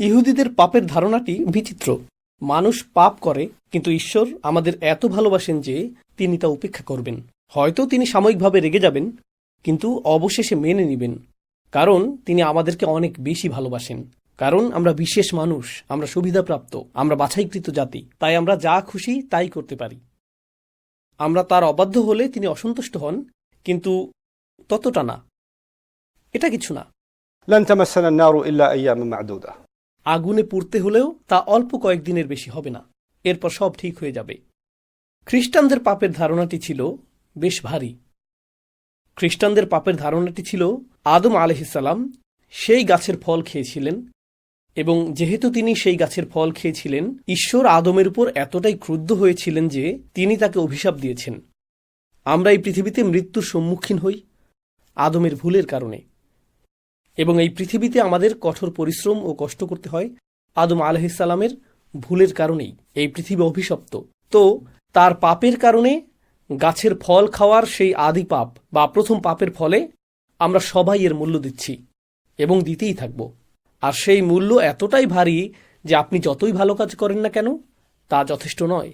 ইহুদিদের পাপের ধারণাটি বিচিত্র মানুষ পাপ করে কিন্তু ঈশ্বর আমাদের এত ভালোবাসেন যে তিনি তা উপেক্ষা করবেন হয়তো তিনি সাময়িকভাবে রেগে যাবেন কিন্তু অবশেষে মেনে নেবেন কারণ তিনি আমাদেরকে অনেক বেশি ভালোবাসেন কারণ আমরা বিশেষ মানুষ আমরা সুবিধাপ্রাপ্ত আমরা বাছাইকৃত জাতি তাই আমরা যা খুশি তাই করতে পারি আমরা তার অবাধ্য হলে তিনি অসন্তুষ্ট হন কিন্তু ততটা না এটা কিছু না لن تمسنا النار إلا أياما معدودة আগুনে পুড়তে হলেও তা অল্প কয়েকদিনের বেশি হবে না। এরপর সব ঠিক হয়ে যাবে। খ্রিস্টানদের পাপের ধারণাটি ছিল বেশ ভারী। খ্রিস্টানদের পাপের ধারণাটি ছিল আদম আলহিসাল্লাম সেই গাছের ফল খেয়েছিলেন এবং যেহেতু তিনি সেই গাছের ফল খেয়েছিলেন, ঈশ্বর আদমের উপর এতটাই ক্রুদ্ধ হয়েছিলেন যে তিনি তাকে অভিশাপ দিয়েছেন। আমরা এই পৃথিবীতে মৃত্যুর সম্মুখীন হই আদমের ভুলের কারণে। এবং এই পৃথিবীতে আমাদের কঠোর পরিশ্রম ও কষ্ট করতে হয়, আদম আলহিসাল্লামের ভুলের কারণেই। এই পৃথিবী অভিশপ্ত। তো, তার পাপের কারণে গাছের ফল খাওয়ার সেই আদি পাপ, বা প্রথম পাপের ফলে আমরা সবাই এর মূল্য দিচ্ছি এবং দিতেই থাকব। আর সেই মূল্য এতটাই ভারী যে আপনি যতই ভালো কাজ করেন না কেন, তা যথেষ্ট নয়।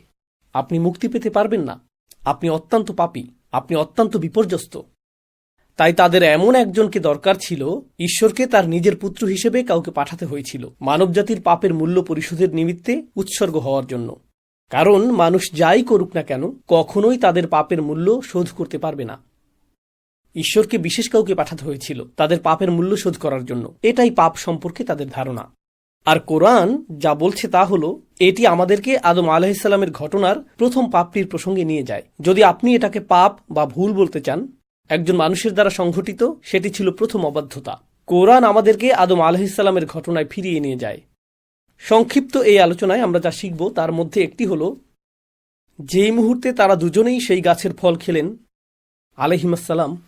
আপনি মুক্তি পেতে পারবেন না। আপনি অত্যন্ত পাপী। আপনি অত্যন্ত বিপর্যস্ত। তাই তাদের এমন একজনকে দরকার ছিল, ঈশ্বরকে তার নিজের পুত্র হিসেবে কাউকে পাঠাতে হয়েছিল। মানবজাতির পাপের মূল্য পরিশোধের নিমিত্তে উৎসর্গ হওয়ার জন্য। কারণ মানুষ যাই করুক না কেন, কখনোই তাদের পাপের মূল্য শোধ করতে পারবে না। ঈশ্বরকে বিশেষ কাউকে পাঠাতে হয়েছিল, তাদের পাপের মূল্য শোধ করার জন্য। এটাই পাপ সম্পর্কে তাদের ধারণা। আর কোরআন যা বলছে তা হলো, এটি আমাদেরকে আদম আলাহিসাল্লামের ঘটনার প্রথম পাপটির প্রসঙ্গে নিয়ে যায়। যদি আপনি এটাকে পাপ বা ভুল বলতে চান একজন মানুষের দ্বারা সংঘটিত সেটি ছিল প্রথম অবাধ্যতা। কোরআন আমাদেরকে আদম আলহিসাল্লামের ঘটনায় ফিরিয়ে নিয়ে যায়। সংক্ষিপ্ত এই আলোচনায় আমরা যা শিখব তার মধ্যে একটি হল যেই মুহূর্তে তারা দুজনেই সেই গাছের ফল খেলেন আলহিমাসাল্লাম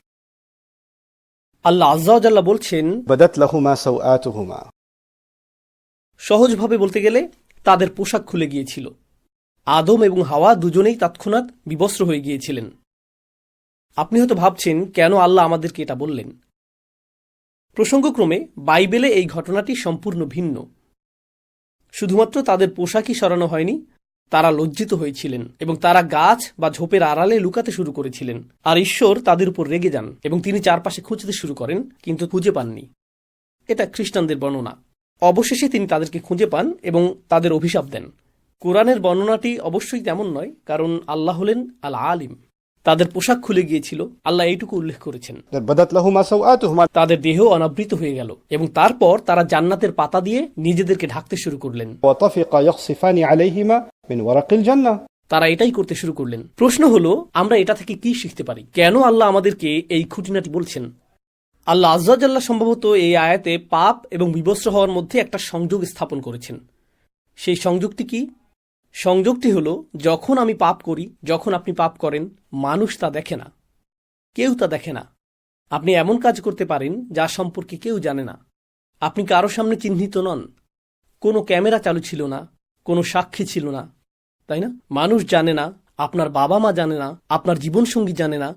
আল্লাহ আজ্লা বলছেন সহজভাবে বলতে গেলে তাদের পোশাক খুলে গিয়েছিল। আদম এবং হাওয়া দুজনেই তৎক্ষণাৎ বিবস্ত্র হয়ে গিয়েছিলেন। আপনি হয়তো ভাবছেন, কেন আল্লাহ আমাদেরকে এটা বললেন? প্রসঙ্গক্রমে, বাইবেলে এই ঘটনাটি সম্পূর্ণ ভিন্ন। শুধুমাত্র তাদের পোশাকই সরানো হয়নি, তারা লজ্জিত হয়েছিলেন এবং তারা গাছ বা ঝোপের আড়ালে লুকাতে শুরু করেছিলেন। আর ঈশ্বর তাদের উপর রেগে যান এবং তিনি চারপাশে খুঁজতে শুরু করেন, কিন্তু খুঁজে পাননি। এটা খ্রিস্টানদের বর্ণনা। অবশেষে তিনি তাদেরকে খুঁজে পান এবং তাদের অভিশাপ দেন। কোরআনের বর্ণনাটি অবশ্যই তেমন নয়, কারণ আল্লাহ হলেন আল আলিম তাদের পোশাক খুলে গিয়েছিল। আল্লাহ এইটুকু উল্লেখ করেছেন। তাদের দেহ অনাবৃত হয়ে গেল এবং তারপর তারা জান্নাতের পাতা দিয়ে নিজেদেরকে ঢাকতে শুরু করলেন। তারা এটাই করতে শুরু করলেন। প্রশ্ন হলো আমরা এটা থেকে কি শিখতে পারি? কেন আল্লাহ আমাদেরকে এই খুঁটিনাটি বলছেন? আল্লাহ আজাল্লাহ সম্ভবত এই আয়াতে পাপ এবং বিবস্ত্র হওয়ার মধ্যে একটা সংযোগ স্থাপন করেছেন। সেই সংযোগটি কি? সংযোগটি হলো, যখন আমি পাপ করি, যখন আপনি পাপ করেন, মানুষ তা দেখে না। কেউ তা দেখে না। আপনি এমন কাজ করতে পারেন, যা সম্পর্কে কেউ জানে না। আপনি কারও সামনে চিহ্নিত নন। কোনো ক্যামেরা চালু ছিল না, কোনো সাক্ষী ছিল না। তাই না? মানুষ জানে না, আপনার বাবা মা জানে না, আপনার জীবনসঙ্গী জানে না